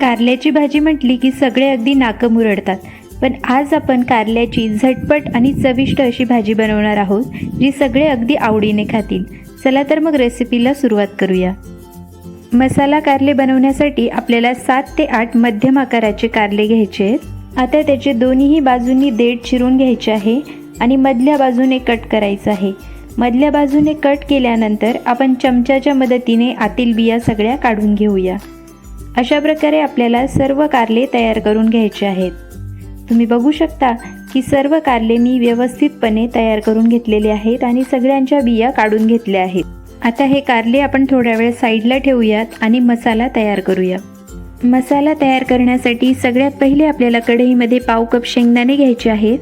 कारल्याची भाजी म्हटली की सगळे अगदी नाकं मुरडतात. पण आज आपण कारल्याची झटपट आणि चविष्ट अशी भाजी बनवणार आहोत जी सगळे अगदी आवडीने खातील. चला तर मग रेसिपीला सुरुवात करूया. मसाला कारले बनवण्यासाठी आपल्याला सात ते आठ मध्यम आकाराचे कारले घ्यायचे आहेत. आता त्याचे दोन्हीही बाजूंनी देठ चिरून घ्यायचे आहे आणि मधल्या बाजूने कट करायचं आहे. मधल्या बाजूने कट केल्यानंतर आपण चमच्याच्या मदतीने आतील बिया सगळ्या काढून घेऊया. अशा प्रकारे आपल्याला सर्व कारले तयार करून घ्यायचे आहेत. तुम्ही बघू शकता की सर्व कारले मी व्यवस्थितपणे तयार करून घेतलेले आहेत आणि सगळ्यांच्या बिया काढून घेतल्या आहेत. आता हे कारले आपण थोड्या वेळ साईडला ठेवूयात आणि मसाला तयार करूया. मसाला तयार करण्यासाठी सगळ्यात पहिले आपल्याला कढईमध्ये पाव कप शेंगदाणे घ्यायचे आहेत.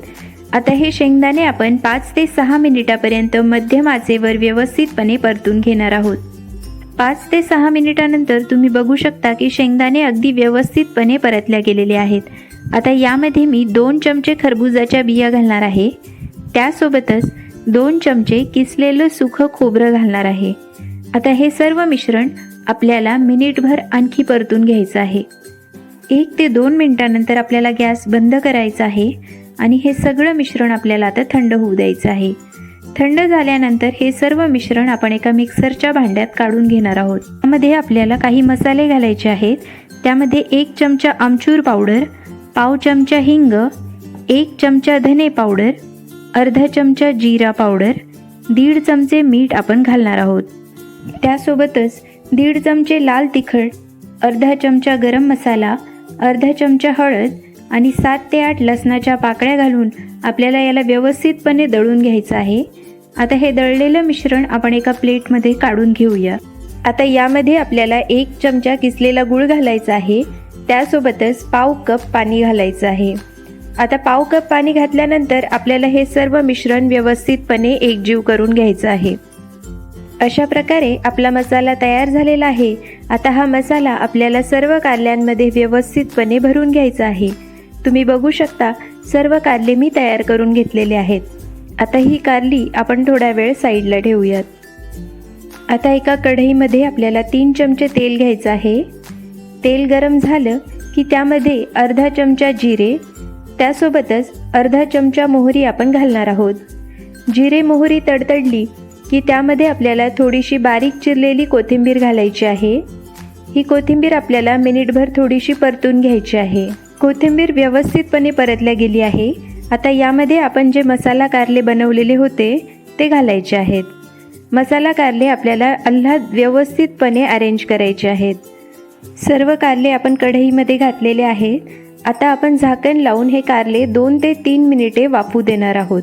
आता हे शेंगदाणे आपण पाच ते सहा मिनिटापर्यंत मध्यम आचेवर व्यवस्थितपणे परतून घेणार आहोत. पाच ते सहा मिनिटानंतर तुम्ही बघू शकता की शेंगदाणे अगदी व्यवस्थितपणे परतल्या गेलेले आहेत. आता यामध्ये मी दोन चमचे खरबुजाच्या बिया घालणार आहे. त्यासोबतच दोन चमचे किसलेलं सुखं खोबरं घालणार आहे. आता हे सर्व मिश्रण आपल्याला मिनिटभर आणखी परतून घ्यायचं आहे. एक ते दोन मिनिटानंतर आपल्याला गॅस बंद करायचा आहे आणि हे सगळं मिश्रण आपल्याला आता थंड होऊ द्यायचं आहे. थंड झाल्यानंतर हे सर्व मिश्रण आपण एका मिक्सरच्या भांड्यात काढून घेणार आहोत. त्यामध्ये आपल्याला काही मसाले घालायचे आहेत. त्यामध्ये एक चमचा आमचूर पावडर पाव चमचा हिंग एक चमचा धने पावडर अर्धा चमचा जिरा पावडर दीड चमचे मीठ आपण घालणार आहोत. त्यासोबतच दीड चमचे लाल तिखट अर्धा चमचा गरम मसाला अर्धा चमचा हळद आणि सात ते आठ लसणाच्या पाकळ्या घालून आपल्याला याला व्यवस्थितपणे दळून घ्यायचं आहे. आता हे दळलेलं मिश्रण आपण एका प्लेटमध्ये काढून घेऊया. आता यामध्ये आपल्याला एक चमचा किसलेला गूळ घालायचा आहे. त्यासोबतच पाव कप पाणी घालायचं आहे. आता पाव कप पाणी घातल्यानंतर आपल्याला हे सर्व मिश्रण व्यवस्थितपणे एकजीव करून घ्यायचं आहे. अशा प्रकारे आपला मसाला तयार झालेला आहे. आता हा मसाला आपल्याला सर्व कारल्यांमध्ये व्यवस्थितपणे भरून घ्यायचा आहे. तुम्ही बघू शकता सर्व कारले मी तयार करून घेतलेले आहेत. आता ही कारली आपण थोडा वेळ साईडला ठेवूयात. आता एका कढईमध्ये आपल्याला तीन चमचे तेल घ्यायचं आहे. तेल गरम झालं की त्यामध्ये अर्धा चमचा जिरे त्यासोबतच अर्धा चमचा मोहरी आपण घालणार आहोत. जिरे मोहरी तडतडली की त्यामध्ये आपल्याला थोडीशी बारीक चिरलेली कोथिंबीर घालायची आहे. ही कोथिंबीर आपल्याला मिनिटभर थोडीशी परतून घ्यायची आहे. कोथिंबीर व्यवस्थितपणे परतल्या गेली आहे. आता यामध्ये आपण जे मसाला कारले बनवलेले होते ते घालायचे आहेत. मसाला कारले आपल्याला अल्हाद व्यवस्थितपणे अरेंज करायचे आहेत. सर्व कारले आपण कढईमध्ये घातलेले आहेत. आता आपण झाकण लावून हे कारले दोन ते तीन मिनिटे वाफू देणार आहोत.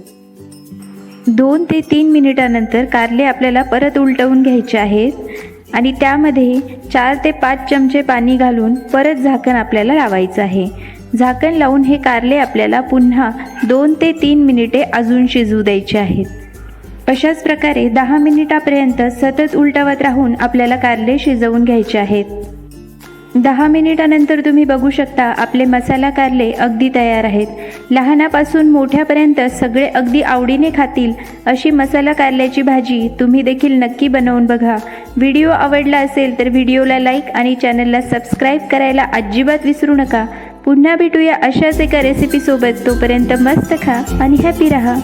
दोन ते तीन मिनिटानंतर कारले आपल्याला परत उलटवून घ्यायचे आहेत. आणि त्यामध्ये चार ते पाच चमचे पाणी घालून परत झाकण आपल्याला लावायचं आहे. झाकण लावून हे कारले आपल्याला पुन्हा दोन ते तीन मिनिटे अजून शिजू द्यायचे आहेत. अशाच प्रकारे दहा मिनिटापर्यंत सतत उलटवत राहून आपल्याला कारले शिजवून घ्यायचे आहेत. दहा मिनिटानंतर तुम्ही बघू शकता आपले मसाला कारले अगदी तयार आहेत. लहानापासून मोठ्यापर्यंत सगळे अगदी आवडीने खातील अशी मसाला कारल्याची भाजी तुम्ही देखील नक्की बनवून बघा. व्हिडिओ आवडला असेल तर व्हिडिओला लाईक आणि चॅनलला सबस्क्राईब करायला अजिबात विसरू नका. पुन्हा भेटूया अशाच एका रेसिपीसोबत तोपर्यंत मस्त खा आणि हॅपी राहा.